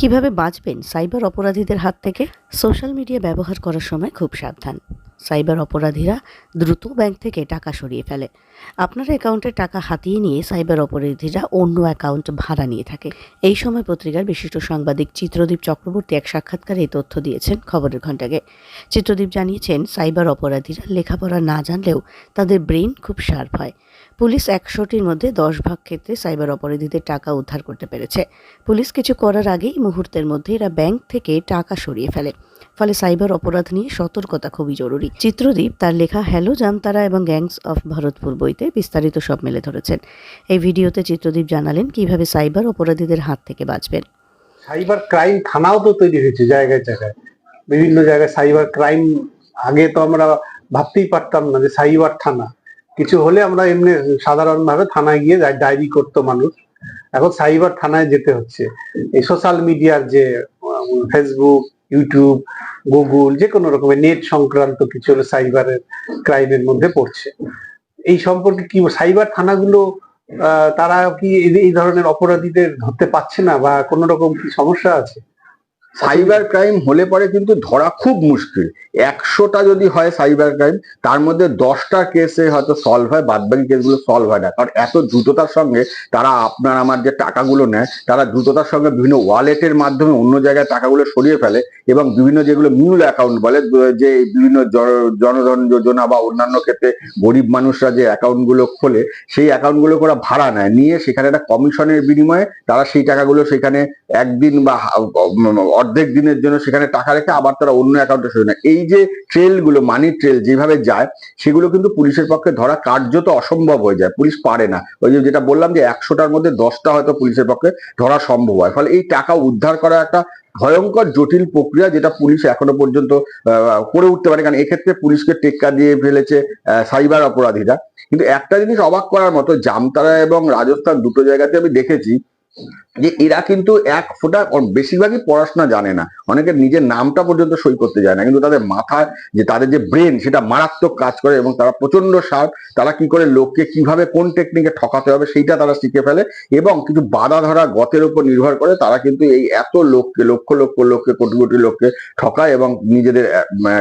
কীভাবে বাঁচবেন সাইবার অপরাধীদের হাত থেকে? সোশ্যাল মিডিয়া ব্যবহার করার সময় খুব সাবধান। সাইবার অপরাধীরা দ্রুত ব্যাংক থেকে টাকা সরিয়ে ফেলে। আপনার অ্যাকাউন্টের টাকা হাতিয়ে নিয়ে সাইবার অপরাধীরা অন্য অ্যাকাউন্ট ভাড়া নিয়ে থাকে। এই সময় পত্রিকার বিশিষ্ট সাংবাদিক চিত্রদীপ চক্রবর্তী এক সাক্ষাৎকারে এই তথ্য দিয়েছেন খবরের ঘণ্টাকে। চিত্রদীপ জানিয়েছেন, সাইবার অপরাধীরা লেখাপড়া না জানলেও তাদের ব্রেন খুব শার্প হয়। পুলিশ একশোটির মধ্যে দশ ভাগ ক্ষেত্রে সাইবার অপরাধীদের টাকা উদ্ধার করতে পেরেছে। পুলিশ কিছু করার আগেই মুহূর্তের মধ্যে এরা ব্যাংক থেকে টাকা সরিয়ে ফেলে। ফলে সাইবার অপরাধ নিয়ে সতর্কতা খুবই জরুরি। চিত্রদীপ, তার লেখা হ্যালো জামতারা এবং গ্যাংস অফ ভারতপুর বইতে বিস্তারিত সব মেলে ধরেছেন। এই ভিডিওতে চিত্রদীপ জানালেন কীভাবে সাইবার অপরাধীদের হাত থেকে বাঁচবেন। সাইবার ক্রাইম থানাও তো তৈরি হয়েছে জায়গায় জায়গায়। বিভিন্ন জায়গায় সাইবার ক্রাইম আগে তো আমরা ভাবতেই পারতাম না যে সাইবার থানা। কিছু হলে আমরা এমনি সাধারণভাবে থানায় গিয়ে ডায়েরি করতো মানুষ। এখন সাইবার থানায় যেতে হচ্ছে। এই সোশ্যাল মিডিয়ার যে ফেসবুক ইউটিউব গুগল যে কোনো রকমের নেট সংক্রান্ত কিছু হলে সাইবারের ক্রাইমের মধ্যে পড়ছে। এই সম্পর্কে কি, সাইবার থানাগুলো তারা কি এই ধরনের অপরাধীদের ধরতে পারছে না বা কোনো রকম কি সমস্যা আছে? সাইবার ক্রাইম হলে পরে কিন্তু ধরা খুব মুশকিল। একশোটা যদি হয় সাইবার ক্রাইম, তার মধ্যে দশটা কেসে হয়তো সলভ হয় বাদ বাকি কেসগুলো সলভ হয় না। কারণ এত দ্রুততার সঙ্গে তারা আপনার আমার যে টাকাগুলো নেয়, তারা দ্রুততার সঙ্গে বিভিন্ন ওয়ালেটের মাধ্যমে অন্য জায়গায় টাকাগুলো সরিয়ে ফেলে এবং বিভিন্ন যেগুলো মিউল অ্যাকাউন্ট বলে, যে বিভিন্ন জন- জনধন যোজনা বা অন্যান্য ক্ষেত্রে গরিব মানুষরা যে অ্যাকাউন্টগুলো খোলে, সেই অ্যাকাউন্টগুলো ওরা ভাড়া নেয়। নিয়ে সেখানে একটা কমিশনের বিনিময়ে তারা সেই টাকাগুলো সেখানে একদিন বা অর্ধেক দিনের জন্য সেখানে টাকা রেখে আবার তারা অন্য অ্যাকাউন্টে সরিয়ে না এই যে ট্রেলগুলো মানি ট্রেল যেভাবে যায়, সেগুলো কিন্তু পুলিশের পক্ষে ধরা কার্যত অসম্ভব হয়ে যায়। পুলিশ পারে না। ওই যেটা বললাম যে একশোটার মধ্যে দশটা হয়তো পুলিশের পক্ষে ধরা সম্ভব হয়। ফলে এই টাকা উদ্ধার করা একটা ভয়ঙ্কর, জটিল প্রক্রিয়া যেটা পুলিশ এখনও পর্যন্ত করে উঠতে পারে কারণ এক্ষেত্রে পুলিশকে টেক্কা দিয়ে ফেলেছে সাইবার অপরাধীরা। কিন্তু একটা জিনিস অবাক করার মতো, জামতারা এবং রাজস্থান দুটো জায়গাতে আমি দেখেছি যে এরা কিন্তু এক ফোঁটা বেশিরভাগই পড়াশোনা জানে না। অনেকের নিজের নামটা পর্যন্ত সই করতে যায় না। কিন্তু তাদের মাথায় যে তাদের যে ব্রেন সেটা মারাত্মক কাজ করে এবং তারা প্রচণ্ড শার্প তারা কি করে লোককে কীভাবে কোন টেকনিকে ঠকাতে হবে সেইটা তারা শিখে ফেলে এবং কিছু বাধা ধরা গতের উপর নির্ভর করে তারা কিন্তু এই এত লোককে, লক্ষ লক্ষ লোককে কোটি কোটি লোককে ঠকায় এবং নিজেদের মানে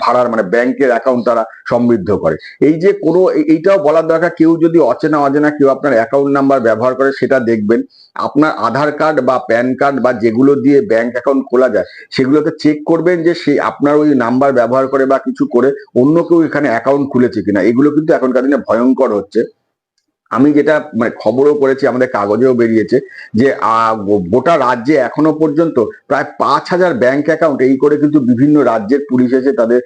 ভাড়ার মানে ব্যাংকের অ্যাকাউন্ট তারা সমৃদ্ধ করে। এই যে কোনো এইটাও বলার দরকার, কেউ যদি অচেনা অজানা কেউ আপনার অ্যাকাউন্ট নাম্বার ব্যবহার করে সেটা দেখবেন। আপনার আধার কার্ড বা প্যান কার্ড বা যেগুলো দিয়ে ব্যাংক অ্যাকাউন্ট খোলা যায় সেগুলোকে চেক করবেন যে সে আপনার ওই নাম্বার ব্যবহার করে বা কিছু করে অন্য কেউ এখানে অ্যাকাউন্ট খুলেছে কিনা। এগুলো কিন্তু এখনকার দিনে ভয়ঙ্কর হচ্ছে। আমি যেটা মানে খবরও করেছি, আমাদের কাগজেও বেরিয়েছে যে গোটা রাজ্যে এখনও পর্যন্ত প্রায় পাঁচ হাজার ব্যাংক অ্যাকাউন্ট এই করে কিন্তু বিভিন্ন রাজ্যের পুলিশ এসে তাদের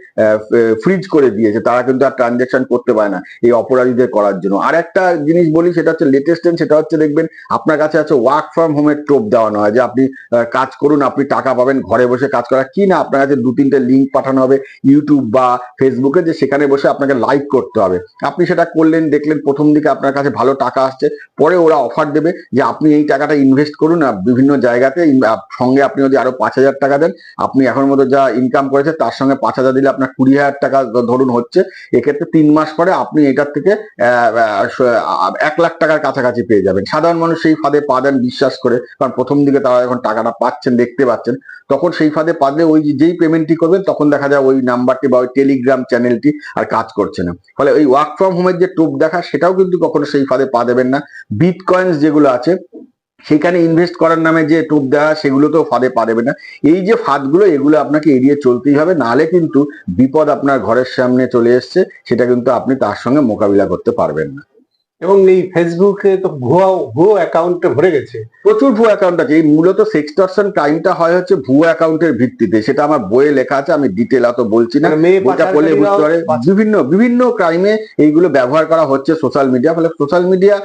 ফ্রিজ করে দিয়েছে। তারা কিন্তু আর ট্রানজেকশন করতে পারে না এই অপরাধীদের করার জন্য। আর একটা জিনিস বলি, সেটা হচ্ছে লেটেস্ট সেটা হচ্ছে দেখবেন, আপনার কাছে আছে ওয়ার্ক ফ্রম হোমের টোপ দেওয়ানো হয় যে, আপনি কাজ করুন, আপনি টাকা পাবেন, ঘরে বসে কাজ করা, কি না, আপনার কাছে দু তিনটে লিঙ্ক পাঠানো হবে ইউটিউব বা ফেসবুকে যে সেখানে বসে আপনাকে লাইক করতে হবে। আপনি সেটা করলেন, দেখলেন, প্রথম দিকে আপনার কাছে ভালো টাকা আসছে, পরে ওরা অফার দেবে যে আপনি এই টাকাটা ইনভেস্ট করুন বিভিন্ন জায়গাতে সঙ্গে আপনি যদি আরও পাঁচ হাজার টাকা দেন, আপনি এখন মতো যা ইনকাম করেছে তার সঙ্গে পাঁচ হাজার দিলে আপনার কুড়ি হাজার টাকা ধরুন হচ্ছে, এক্ষেত্রে তিন মাস পরে আপনি এটার থেকে এক লাখ টাকার কাছাকাছি পেয়ে যাবেন। সাধারণ মানুষ সেই ফাঁদে পা দেন বিশ্বাস করে, কারণ প্রথম দিকে তারা যখন টাকাটা পাচ্ছেন, দেখতে পাচ্ছেন, তখন সেই ফাঁদে পাদলে ওই যেই পেমেন্টটি করবেন, তখন দেখা যায় ওই নাম্বারটি বা ওই টেলিগ্রাম চ্যানেলটি আর কাজ করছে না। ফলে ওই ওয়ার্ক ফ্রম হোমের যে টোপ দেখা, সেটাও কিন্তু কখনো সেই ফাঁদে পা দেবেন না। বিটকয়েন্স যেগুলো আছে, সেখানে ইনভেস্ট করার নামে যে টোপ দেওয়া সেগুলো তো ফাঁদে পা দেবে না। এই যে ফাঁদগুলো, এগুলো আপনাকে এড়িয়ে চলতেই হবে। নাহলে কিন্তু বিপদ আপনার ঘরের সামনে চলে এসছে। সেটা কিন্তু আপনি তার সঙ্গে মোকাবিলা করতে পারবেন না। এবং এই ফেসবুকে তো ভুয়া ভুয়ো অ্যাকাউন্টে ভরে গেছে। প্রচুর ভুয়ো অ্যাকাউন্ট আছে। এই মূলত সেক্সটর্শন ক্রাইমটা হয় হচ্ছে ভুয়ো অ্যাকাউন্টের ভিত্তিতে। সেটা আমার বইয়ে লেখা আছে আমি ডিটেল অত বলছি না। মানে বইটা পড়লে বুঝতে পারে। বিভিন্ন বিভিন্ন ক্রাইমে এইগুলো ব্যবহার করা হচ্ছে সোশ্যাল মিডিয়া ফলে সোশ্যাল মিডিয়া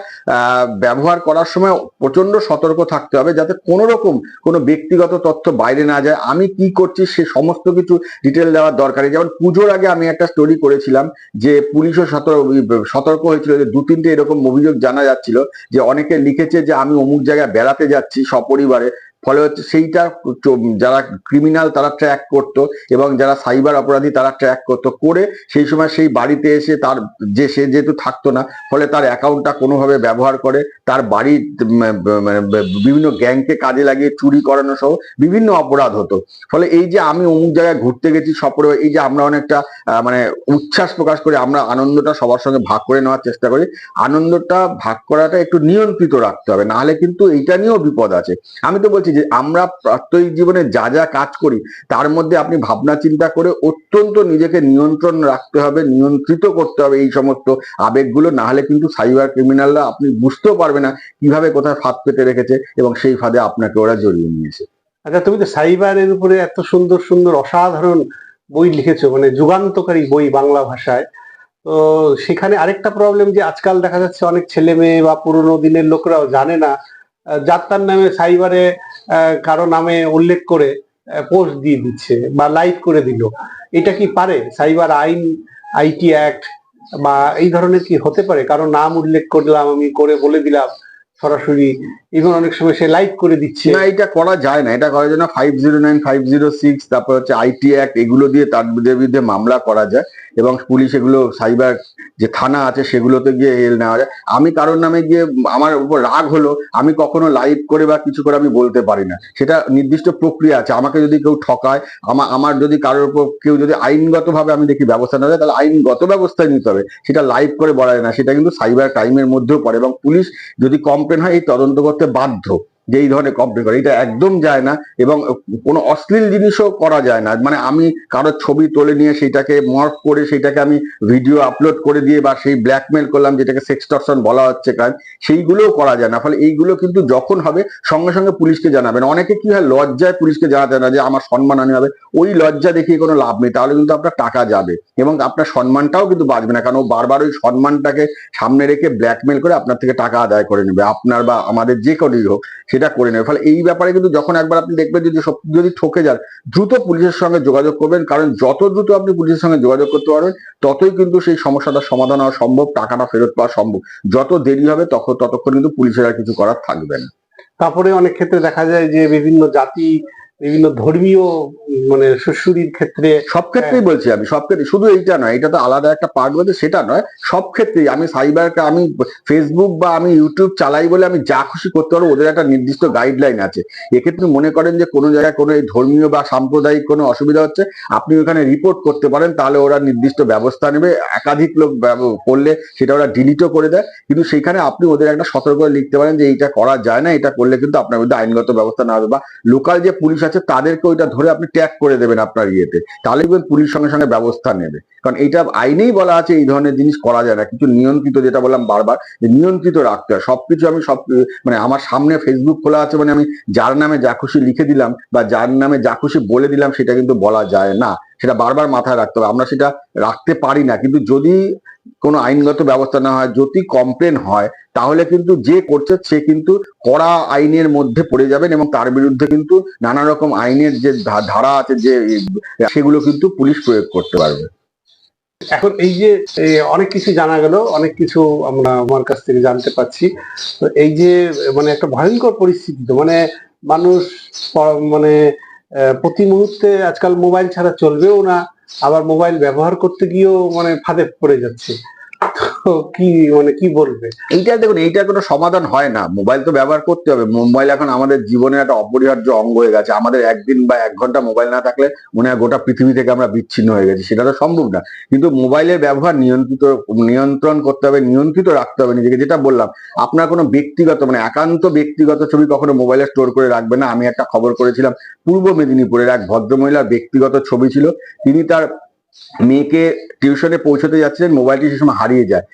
ব্যবহার করার সময় প্রচণ্ড সতর্ক থাকতে হবে যাতে কোনো রকম কোনো ব্যক্তিগত তথ্য বাইরে না যায়। আমি কি করছি সে সমস্ত কিছু ডিটেল দেওয়ার দরকারি যেমন পুজোর আগে আমি একটা স্টোরি করেছিলাম যে পুলিশও সতর্ক সতর্ক হয়েছিল যে দু তিনটে এরকম অভিযোগ জানা যাচ্ছিল যে অনেকে লিখেছে যে আমি অমুক জায়গায় বেড়াতে যাচ্ছি সপরিবারে। ফলে হচ্ছে সেইটা যারা ক্রিমিনাল তারা ট্র্যাক করতো এবং যারা সাইবার অপরাধী তারা ট্র্যাক করতো। করে সেই সময় সেই বাড়িতে এসে তার যে সে যেহেতু থাকতো না, ফলে তার অ্যাকাউন্টটা কোনোভাবে ব্যবহার করে, তার বাড়ির বিভিন্ন গ্যাংকে কাজে লাগিয়ে চুরি করানো সহ বিভিন্ন অপরাধ হতো। ফলে এই যে আমি অমুক জায়গায় ঘুরতে গেছি সপরে এই যে আমরা অনেকটা মানে উচ্ছ্বাস প্রকাশ করে, আমরা আনন্দটা সবার সঙ্গে ভাগ করে নেওয়ার চেষ্টা করি। আনন্দটা ভাগ করাটা একটু নিয়ন্ত্রিত রাখতে হবে, নাহলে কিন্তু এইটা নিয়েও বিপদ আছে। আমি তো বলছি যে আমরা প্রাত্যহিক জীবনে যা যা কাজ করি, তার মধ্যে আপনি ভাবনা চিন্তা করে অত্যন্ত নিজেকে নিয়ন্ত্রণ রাখতে হবে, নিয়ন্ত্রিত করতে হবে এই সমস্ত আবেগগুলো, না হলে কিন্তু সাইবার ক্রিমিনালরা আপনি বুঝতেও পারবে না কীভাবে কোথায় ফাঁদ পেতে রেখেছে এবং সেই ফাঁদে আপনাকে ওরা জড়িয়ে নিয়েছে। আচ্ছা তুমি তো সাইবারের উপরে এত সুন্দর সুন্দর, অসাধারণ বই লিখেছো মানে যুগান্তকারী বই বাংলা ভাষায়। তো সেখানে আরেকটা প্রবলেম যে আজকাল দেখা যাচ্ছে অনেক ছেলে মেয়ে বা পুরোনো দিনের লোকরাও জানে না তার নামে সাইবারে কারও নামে উল্লেখ করে পোস্ট দিয়ে দিচ্ছে বা লাইভ করে দিল। এটা কি পারে? সাইবার আইন আইটি অ্যাক্ট বা এই ধরনের কি হতে পারে? কারও নাম উল্লেখ করলাম, আমি করে বলে দিলাম সরাসরি ইভেন অনেক সময় সে লাইক করে দিচ্ছে। না, এটা করা যায় না। এটা করার জন্য five zero nine five zero six তারপর হচ্ছে আইটি অ্যাক্ট এগুলো দিয়ে তার বিরুদ্ধে মামলা করা যায় এবং পুলিশ এগুলো সাইবার যে থানা আছে সেগুলোতে গিয়ে হেল নেওয়া যায়। আমি কারোর নামে গিয়ে আমার উপর রাগ হলো, আমি কখনো লাইভ করে বা কিছু করে আমি বলতে পারি না। সেটা নির্দিষ্ট প্রক্রিয়া আছে। আমাকে যদি কেউ ঠকায় আমার আমার যদি কারোর উপর কেউ যদি আইনগত ভাবে আমি দেখি ব্যবস্থা না নেয় তাহলে আইনগত ব্যবস্থায় নিতে হবে। সেটা লাইভ করে বলা যায় না। সেটা কিন্তু সাইবার ক্রাইমের মধ্যেও পড়ে এবং পুলিশ যদি এই তদন্ত করতে বাধ্য। যে এই ধরনের কমপ্লেন করে, এটা একদম যায় না এবং কোনো অশ্লীল জিনিসও করা যায় না। মানে আমি কারোর ছবি তুলে নিয়ে সেটাকে মর্ফ করে, সেটাকে আমি ভিডিও আপলোড করে দিয়ে বা সেই ব্ল্যাকমেল করলাম, যেটাকে সেক্সটর্শন বলা হচ্ছে কাজ, সেইগুলোও করা যায় না। ফলে এইগুলো কিন্তু যখন হবে, সঙ্গে সঙ্গে পুলিশকে জানাবেন। অনেকে কি হয়, লজ্জায় পুলিশকে জানাতে না যে আমার সম্মান সম্মানহানি হবে ওই লজ্জা দেখিয়ে কোনো লাভ নেই, তাহলে কিন্তু আপনার টাকা যাবে এবং আপনার সম্মানটাও কিন্তু বাঁচবে না। কারণ ও বারবার ওই সম্মানটাকে সামনে রেখে ব্ল্যাকমেল করে আপনার থেকে টাকা আদায় করে নেবে। আপনার বা আমাদের যে কোনোই হোক সেটা করে নেবে। ফলে এই ব্যাপারে কিন্তু যখন একবার আপনি দেখবেন যদি যদি ঠকে যান, দ্রুত পুলিশের সঙ্গে যোগাযোগ করবেন, কারণ যত দ্রুত আপনি পুলিশের সঙ্গে যোগাযোগ করতে পারবেন, ততই কিন্তু সেই সমস্যাটার সমাধান হওয়া সম্ভব, টাকাটা ফেরত পাওয়া সম্ভব। যত দেরি হবে, তখন ততক্ষণ কিন্তু পুলিশের আর কিছু করার থাকবে না। তারপরে অনেক ক্ষেত্রে দেখা যায় যে বিভিন্ন জাতি, বিভিন্ন ধর্মীয় মানে সুশুরির ক্ষেত্রে সব ক্ষেত্রেই বলছি আমি সব ক্ষেত্রে শুধু এইটা নয় এটা তো আলাদা একটা পার্ট বলতে সেটা নয় সব ক্ষেত্রেই আমি সাইবার আমি ফেসবুক বা আমি ইউটিউব চালাই বলে আমি যা খুশি করতে পারব ওদের একটা নির্দিষ্ট গাইডলাইন আছে। এক্ষেত্রে মনে করেন যে কোনো জায়গায় কোনো এই ধর্মীয় বা সাম্প্রদায়িক কোনো অসুবিধা হচ্ছে আপনি ওখানে রিপোর্ট করতে পারেন তাহলে ওরা নির্দিষ্ট ব্যবস্থা নেবে একাধিক লোক করলে সেটা ওরা ডিলিটও করে দেয় কিন্তু সেখানে আপনি ওদের একটা সতর্ক লিখতে পারেন যে এইটা করা যায় না এটা করলে কিন্তু আপনার বিরুদ্ধে আইনগত ব্যবস্থা না হবে বা লোকাল যে পুলিশ আছে তাদেরকে ওইটা ধরে আপনি ট্যাগ করে দেবেন আপনার ইয়েতে। তাহলে পুলিশ সঙ্গে সঙ্গে ব্যবস্থা নেবে। কারণ এইটা আইনেই বলা আছে এই ধরনের জিনিস করা যায় না। কিছু নিয়ন্ত্রিত যেটা বললাম বারবার, যে নিয়ন্ত্রিত রাখতে হয়। সবকিছু আমি সব মানে আমার সামনে ফেসবুক খোলা আছে মানে আমি যার নামে যা খুশি লিখে দিলাম বা যার নামে যা খুশি বলে দিলাম সেটা কিন্তু বলা যায় না। সেটা বারবার মাথায় রাখতে হবে। আমরা সেটা রাখতে পারি না। কিন্তু যদি কোনো আইনগত ব্যবস্থা না হয়, যদি কমপ্লেন হয়, তাহলে কিন্তু যে করছে সে কিন্তু কড়া আইনের মধ্যে পড়ে যাবেন এবং তার বিরুদ্ধে কিন্তু নানা রকম আইনের যে ধারা আছে যে, সেগুলো কিন্তু পুলিশ প্রয়োগ করতে পারবে। এখন এই যে অনেক কিছু জানা গেল, অনেক কিছু আমরা আমার কাছ থেকে জানতে পাচ্ছি তো এই যে মানে একটা ভয়ঙ্কর পরিস্থিতি তো মানে মানুষ মানে প্রতি মুহূর্তে আজকাল মোবাইল ছাড়া চলবেও না। আবার মোবাইল ব্যবহার করতে গিয়েও মানে ফাঁদে পড়ে যাচ্ছে। কি মানে কি বলবে? এইটা দেখুন এইটা কোনো সমাধান হয় না। মোবাইল তো ব্যবহার করতে হবে। মোবাইল এখন আমাদের জীবনের একটা অপরিহার্য অঙ্গ হয়ে গেছে। আমাদের একদিন বা এক ঘণ্টা মোবাইল না থাকলে মনে হয় গোটা পৃথিবী থেকে আমরা বিচ্ছিন্ন হয়ে গেছি। সেটা তো সম্ভব না। কিন্তু মোবাইলের ব্যবহার নিয়ন্ত্রিত, নিয়ন্ত্রণ করতে হবে, নিয়ন্ত্রিত রাখতে হবে নিজেকে। যেটা বললাম, আপনার কোনো ব্যক্তিগত মানে একান্ত ব্যক্তিগত ছবি কখনো মোবাইলে স্টোর করে রাখবে না। আমি একটা খবর করেছিলাম, পূর্ব মেদিনীপুরের এক ভদ্রমহিলার ব্যক্তিগত ছবি ছিল। তিনি তার মেয়েকে টিউশনে পৌঁছতে যাচ্ছিলেন মোবাইলটি সে সময় হারিয়ে যায়।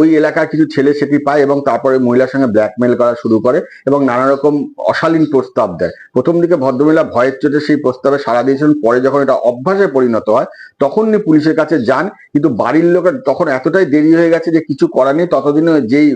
ওই এলাকার কিছু ছেলে সেটি পায় এবং তারপরে মহিলার সঙ্গে ব্ল্যাকমেল করা শুরু করে এবং নানা রকম অশালীন প্রস্তাব দেয়। প্রথম দিকে ভদ্রমহিলা ভয়ের চোটে সেই প্রস্তাবে সাড়া দিয়েছিলেন পরে যখন এটা অভ্যাসে পরিণত হয়, তখন উনি পুলিশের কাছে যান, কিন্তু বাড়ির লোকের তখন এতটাই দেরি হয়ে গেছে যে কিছু করার নেই, ততদিনে যেই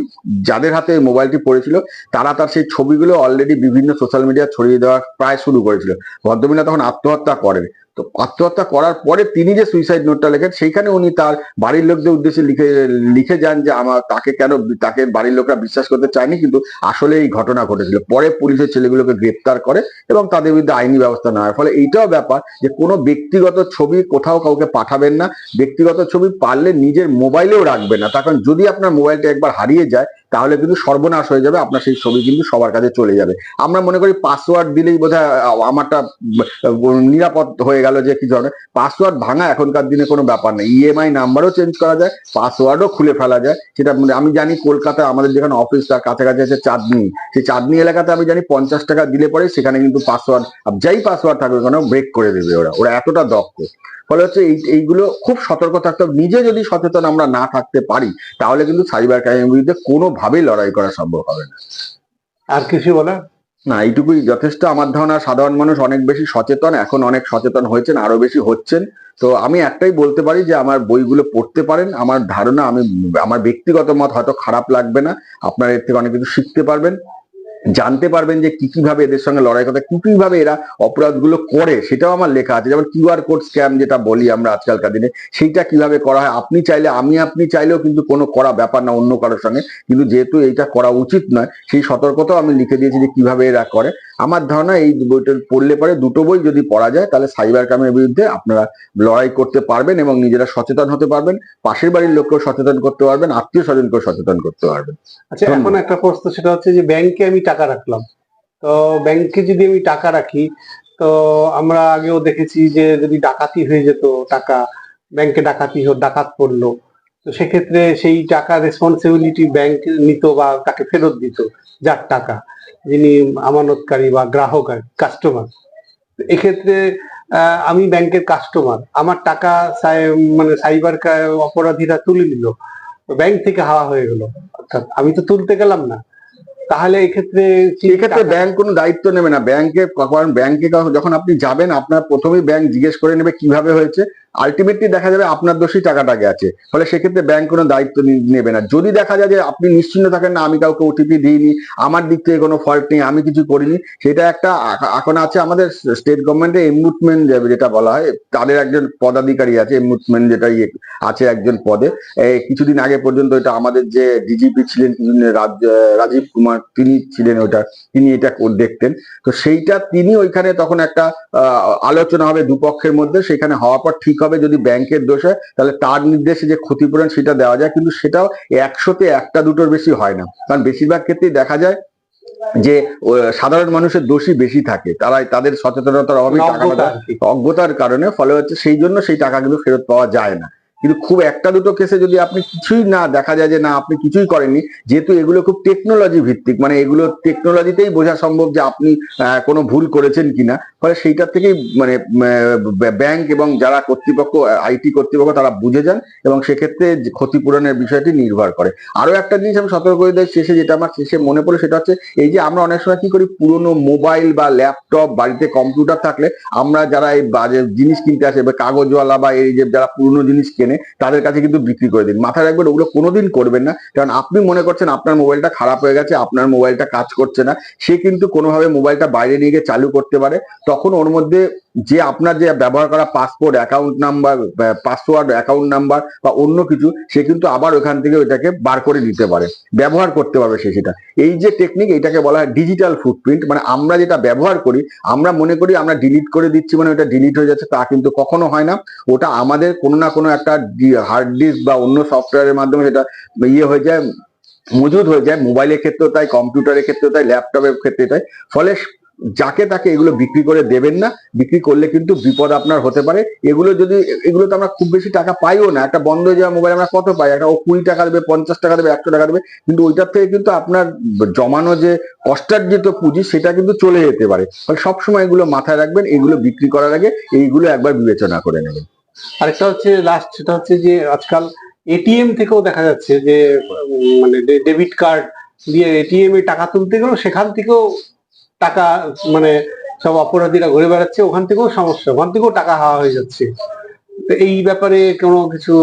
যাদের হাতে মোবাইলটি পড়েছিল, তারা তার সেই ছবিগুলো অলরেডি বিভিন্ন সোশ্যাল মিডিয়া ছড়িয়ে দেওয়া প্রায় শুরু করেছিল। ভদ্রমহিলা তখন আত্মহত্যা করেন। তো আত্মহত্যা করার পরে তিনি যে সুইসাইড নোটটা লেখেন, সেইখানে উনি তার বাড়ির লোকদের উদ্দেশ্যে লিখে লিখে যান যে আমার, তাকে কেন, তাকে বাড়ির লোকরা বিশ্বাস করতে চায়নি, কিন্তু আসলে এই ঘটনা ঘটেছিল। পরে পুলিশের ছেলেগুলোকে গ্রেপ্তার করে এবং তাদের বিরুদ্ধে আইনি ব্যবস্থা নেওয়া হয়। ফলে এইটাও ব্যাপার যে কোনো ব্যক্তিগত ছবি কোথাও কাউকে পাঠাবেন না। ব্যক্তিগত ছবি পারলে নিজের মোবাইলেও রাখবেন না। তখন যদি আপনার মোবাইলটা একবার হারিয়ে যায় তাহলে কিন্তু সর্বনাশ হয়ে যাবে আপনার সেই ছবি কিন্তু সবার কাছে চলে যাবে। আমরা মনে করি পাসওয়ার্ড দিলেই আহ, আমারটা নিরাপদ হয়ে গেল যে কি ধরনের পাসওয়ার্ড ভাঙা এখনকার দিনে কোনো ব্যাপার নেই। ইএমআই নাম্বারও চেঞ্জ করা যায় পাসওয়ার্ডও খুলে ফেলা যায়। সেটা মানে আমি জানি কলকাতায় আমাদের যেখানে অফিস তার কাছাকাছি আছে চাঁদনি। সেই চাঁদনি এলাকাতে আমি জানি পঞ্চাশ টাকা দিলে পরে সেখানে কিন্তু পাসওয়ার্ড যাই পাসওয়ার্ড থাকবে কেন ব্রেক করে দেবে ওরা। ওরা এতটা দক্ষ। ফলে হচ্ছে এই এইগুলো খুব সতর্ক থাকতে হবে। নিজে যদি সচেতন আমরা না থাকতে পারি তাহলে কিন্তু সাইবার ক্রাইমের বিরুদ্ধে কোনোভাবেই লড়াই করা সম্ভব হবে না। আর কিছু বলার না এইটুকুই। যথেষ্ট আমার ধারণা সাধারণ মানুষ অনেক বেশি সচেতন এখন অনেক সচেতন হয়েছেন আরও বেশি হচ্ছেন। তো আমি একটাই বলতে পারি যে আমার বইগুলো পড়তে পারেন। আমার ধারণা আমি আমার ব্যক্তিগত মত হয়তো খারাপ লাগবে না। আপনারা এর থেকে অনেক কিছু শিখতে পারবেন। জানতে পারবেন যে কি কীভাবে এদের সঙ্গে লড়াই করতে কি কীভাবে এরা অপরাধগুলো করে সেটাও আমার লেখা আছে। যেমন কিউআর কোড স্ক্যাম যেটা বলি আমরা আজকালকার দিনে সেইটা কীভাবে করা হয়? আপনি চাইলে আমি আপনি চাইলেও কিন্তু কোনো করা ব্যাপার না অন্য কারোর সঙ্গে। কিন্তু যেহেতু এইটা করা উচিত নয় সেই সতর্কতাও আমি লিখে দিয়েছি যে কীভাবে এরা করে। আমার ধারণা এই বইটা পড়লে পরে দুটো বই যদি পড়া যায় তাহলে সাইবার ক্রাইমের বিরুদ্ধে আপনারা লড়াই করতে পারবেন এবং নিজেরা সচেতন হতে পারবেন পাশের বাড়ির লোককেও সচেতন করতে পারবেন আত্মীয় স্বজনকেও সচেতন করতে পারবেন। আচ্ছা এখন একটা প্রশ্ন সেটা হচ্ছে যে ব্যাংকে আমি টাকা রাখলাম। তো ব্যাংকে যদি আমি টাকা রাখি, তো আমরা আগেও দেখেছি যে যদি ডাকাতি হয়ে যেত টাকা ব্যাংকে ডাকাতি ডাকাত পড়ল, তো সেক্ষেত্রে সেই টাকা রেসপন্সিবিলিটি ব্যাংক নিত বা তাকে ফেরত দিত, যার টাকা, যিনি আমানতকারী বা গ্রাহক কাস্টমার এক্ষেত্রে আমি ব্যাংকের কাস্টমার আমার টাকা মানে সাইবার অপরাধীরা তুলে নিল ব্যাংক থেকে হাওয়া হয়ে গেল। অর্থাৎ আমি তো তুলতে গেলাম না। তাহলে এক্ষেত্রে কি সেক্ষেত্রে ব্যাংক কোনো দায়িত্ব নেবে না। ব্যাংকে কারণ ব্যাংকে যখন আপনি যাবেন আপনার প্রথমেই ব্যাংক জিজ্ঞেস করে নেবে কীভাবে হয়েছে। আলটিমেটলি দেখা যাবে আপনার দোষী টাকাটা গেছে ফলে সেক্ষেত্রে ব্যাংক কোনো দায়িত্ব নেবে না। যদি দেখা যায় যে আপনি নিশ্চিন্ত থাকেন না, আমি কাউকে ওটিপি দিইনি, আমার দিক থেকে কোনো ফল্ট নেই, আমি কিছু করিনি, সেটা একটা এখন আছে আমাদের স্টেট গভর্নমেন্টের এমুটমেন্ট যেটা বলা হয়। তাদের একজন পদাধিকারী আছে এমুটমেন্ট যেটা ইয়ে আছে একজন পদে। কিছুদিন আগে পর্যন্ত এটা আমাদের যে ডিজিপি ছিলেন রাজীব কুমার, তিনি ছিলেন ওটা তিনি এটা দেখতেন। তো সেইটা তিনি ওইখানে তখন একটা আলোচনা হবে দুপক্ষের মধ্যে, সেখানে হওয়ার পর ঠিক হবে যদি ব্যাংকের দোষ হয় তাহলে তার নির্দেশে যে ক্ষতিপূরণ সেটা দেওয়া যায় কিন্তু সেটাও একশোতে একটা দুটোর বেশি হয় না কারণ বেশিরভাগ ক্ষেত্রেই দেখা যায় যে সাধারণ মানুষের দোষী বেশি থাকে তারাই তাদের সচেতনতার অভাবে। অজ্ঞতার কারণে ফলে হচ্ছে সেই জন্য সেই টাকা কিন্তু ফেরত পাওয়া যায় না কিন্তু খুব একটা দুটো কেসে যদি আপনি কিছুই না দেখা যায় যে না, আপনি কিছুই করেননি, যেহেতু এগুলো খুব টেকনোলজি ভিত্তিক মানে এগুলো টেকনোলজিতেই বোঝা সম্ভব যে আপনি কোনো ভুল করেছেন কিনা। ফলে সেইটার থেকেই মানে ব্যাংক এবং যারা কর্তৃপক্ষ, আইটি কর্তৃপক্ষ, তারা বুঝে যান এবং সেক্ষেত্রে ক্ষতিপূরণের বিষয়টি নির্ভর করে। আরও একটা জিনিস আমি সতর্ক করে দেয় শেষে, যেটা আমার শেষে মনে পড়ে সেটা হচ্ছে, এই যে আমরা অনেক সময় কি করি, পুরোনো মোবাইল বা ল্যাপটপ, বাড়িতে কম্পিউটার থাকলে আমরা যারা এই বাজে জিনিস কিনতে আসে, বা কাগজওয়ালা বা এই যে যারা পুরনো জিনিস কেনে তাদের কাছে কিন্তু বিক্রি করে দিন। মাথায় রাখবেন, ওগুলো কোনোদিন করবেন না। কারণ আপনি মনে করছেন আপনার মোবাইলটা খারাপ হয়ে গেছে, আপনার মোবাইলটা কাজ করছে না। সে কিন্তু কোনোভাবে মোবাইলটা বাইরে নিয়ে গিয়ে চালু করতে পারে। তখন ওর মধ্যে যে আপনার যে ব্যবহার করা passport account number password account number বা অন্য কিছু, সে কিন্তু আবার ওখান থেকে ওইটাকে বার করে নিতে পারে। ব্যবহার করতে পারবে সে সেটা। এই যে টেকনিক এটাকে বলা হয় ডিজিটাল ফুটপ্রিন্ট মানে আমরা যেটা ব্যবহার করি, আমরা মনে করি আমরা ডিলিট করে দিচ্ছি মানে ওটা ডিলিট হয়ে যাচ্ছে, তা কিন্তু কখনো হয় না। ওটা আমাদের কোনো না কোনো একটা হার্ড ডিস্ক বা অন্য সফটওয়্যারের মাধ্যমে সেটা ইয়ে হয়ে যায়, মজুদ হয়ে যায় মোবাইলের ক্ষেত্রেও তাই কম্পিউটারের ক্ষেত্রেও তাই ল্যাপটপের ক্ষেত্রে তাই। ফলে যাকে তাকে এগুলো বিক্রি করে দেবেন না, বিক্রি করলে কিন্তু বিপদ আপনার হতে পারে। এগুলো যদি, এগুলো তো আমরা খুব বেশি টাকা পাইও না। একটা বন্ধ হয়ে যাওয়া মোবাইল আমরা কত পাই? একটা ও কুড়ি টাকা দেবে, পঞ্চাশ টাকা দেবে, একশো টাকা দেবে, কিন্তু ওইটার থেকে কিন্তু আপনার জমানো যে কষ্টার্জিত পুঁজি, সেটা কিন্তু চলে যেতে পারে। ফলে সবসময় এগুলো মাথায় রাখবেন, এগুলো বিক্রি করার আগে এইগুলো একবার বিবেচনা করে নেবেন। আরেকটা হচ্ছে লাস্ট সেটা হচ্ছে যে আজকাল এটিএম থেকেও দেখা যাচ্ছে যে মানে ডেবিট কার্ড দিয়ে এটিএম এ টাকা তুলতে গেলেও সেখান থেকেও টাকা মানে সব অপরাধীরা ঘুরে বেড়াচ্ছে, ওখান থেকেও সমস্যা, ওখান থেকেও টাকা হাওয়া হয়ে যাচ্ছে। এই ব্যাপারে কোনো কিছু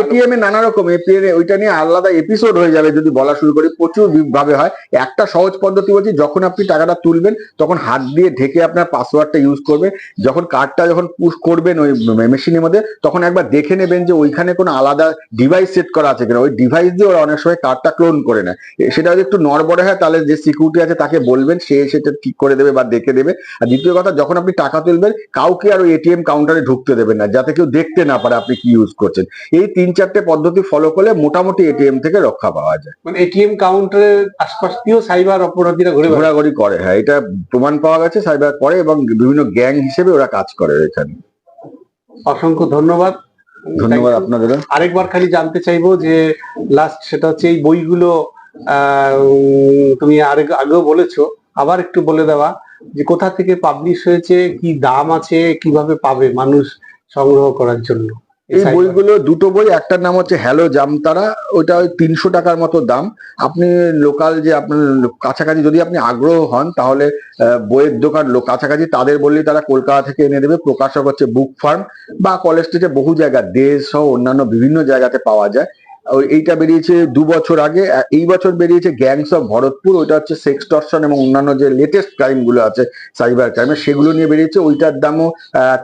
এটিএম নানা রকম এপিএম ওইটা নিয়ে আলাদা এপিসোড হয়ে যাবে যদি বলা শুরু করি প্রচুর ভাবে হয়। একটা সহজ পদ্ধতি বলছি, যখন আপনি টাকাটা তুলবেন, তখন হাত দিয়ে ঢেকে আপনার পাসওয়ার্ডটা ইউজ করবে যখন কার্ডটা যখন পুশ করবেন ওই মেশিনের মধ্যে, তখন একবার দেখে নেবেন যে ওইখানে কোনো আলাদা ডিভাইস সেট করা আছে কিনা। ওই ডিভাইস দিয়ে ওরা অনেক সময় কার্ডটা ক্লোন করে নেয়। সেটা যদি একটু নড়বড়ে হয়, তাহলে যে সিকিউরিটি আছে তাকে বলবেন, সে সেটা ঠিক করে দেবে বা দেখে দেবে। আর দ্বিতীয় কথা, যখন আপনি টাকা তুলবেন, কাউকে আর ওই এটিএম কাউন্টারে ঢুকতে দেবেন না, যাতে কেউ দেখতে না পারে আপনি কি ইউজ করছেন। এই তিন চারটে পদ্ধতি ফলো করলে মোটামুটি এটিএম থেকে রক্ষা পাওয়া যায়। মানে এটিএম কাউন্টারের আশপাশ দিয়েও সাইবার অপরাধীরা ঘুরে ঘোরাঘুরি করে হ্যাঁ এটা প্রমাণ পাওয়া গেছে সাইবার করে এবং বিভিন্ন গ্যাং হিসেবে ওরা কাজ করে এখানে। অসংখ্য ধন্যবাদ। ধন্যবাদ আপনাদের আরেকবার খালি জানতে চাইব যে লাস্ট সেটা হচ্ছে এই বইগুলো তুমি আরেক আগেও বলেছ আবার একটু বলে দেওয়া যে কোথা থেকে পাবলিশ হয়েছে কি দাম আছে কীভাবে পাবে মানুষ সংগ্রহ করার জন্য। এই বইগুলো দুটো বই একটার নাম হচ্ছে হ্যালো জামতারা ওইটা ওই তিনশো টাকার মতো দাম। আপনি লোকাল যে আপনার কাছাকাছি যদি আপনি আগ্রহ হন তাহলে আহ, বইয়ের দোকান কাছাকাছি তাদের বললেই তারা কলকাতা থেকে এনে দেবে। প্রকাশক হচ্ছে বুক ফার্ম বা কলেজ স্ট্রিটে বহু জায়গা দেশ সহ অন্যান্য বিভিন্ন জায়গাতে পাওয়া যায়। এইটা বেরিয়েছে দু বছর আগে। এই বছর বেরিয়েছে গ্যাংস অফ ভরতপুর ওইটা হচ্ছে সেক্সটর্শন এবং অন্যান্য যে লেটেস্ট ক্রাইমগুলো আছে সাইবার ক্রাইমে সেগুলো নিয়ে বেরিয়েছে। ওইটার দামও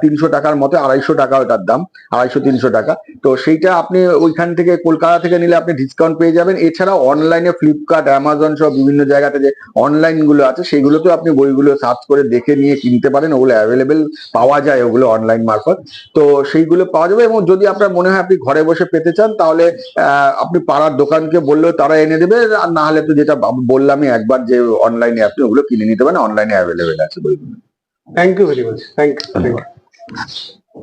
তিনশো টাকার মতো, আড়াইশো টাকা ওটার দাম, আড়াইশো, তিনশো টাকা। তো সেইটা আপনি ওইখান থেকে কলকাতা থেকে নিলে আপনি ডিসকাউন্ট পেয়ে যাবেন। এছাড়াও অনলাইনে ফ্লিপকার্ট অ্যামাজন সব বিভিন্ন জায়গাতে যে অনলাইনগুলো আছে, সেগুলোতেও আপনি বইগুলো সার্চ করে দেখে নিয়ে কিনতে পারেন। ওগুলো অ্যাভেলেবেল পাওয়া যায় ওগুলো অনলাইন মারফত। তো সেইগুলো পাওয়া যাবে এবং যদি আপনার মনে হয় আপনি ঘরে বসে পেতে চান, তাহলে আপনি পাড়ার দোকানকে বললেও তারা এনে দেবে আর না হলে তো যেটা বললামই একবার যে অনলাইনে আপনি ওগুলো কিনে নিতে পারেন অনলাইনে অ্যাভেলেবেল আছে বইগুলো thank you very much thank you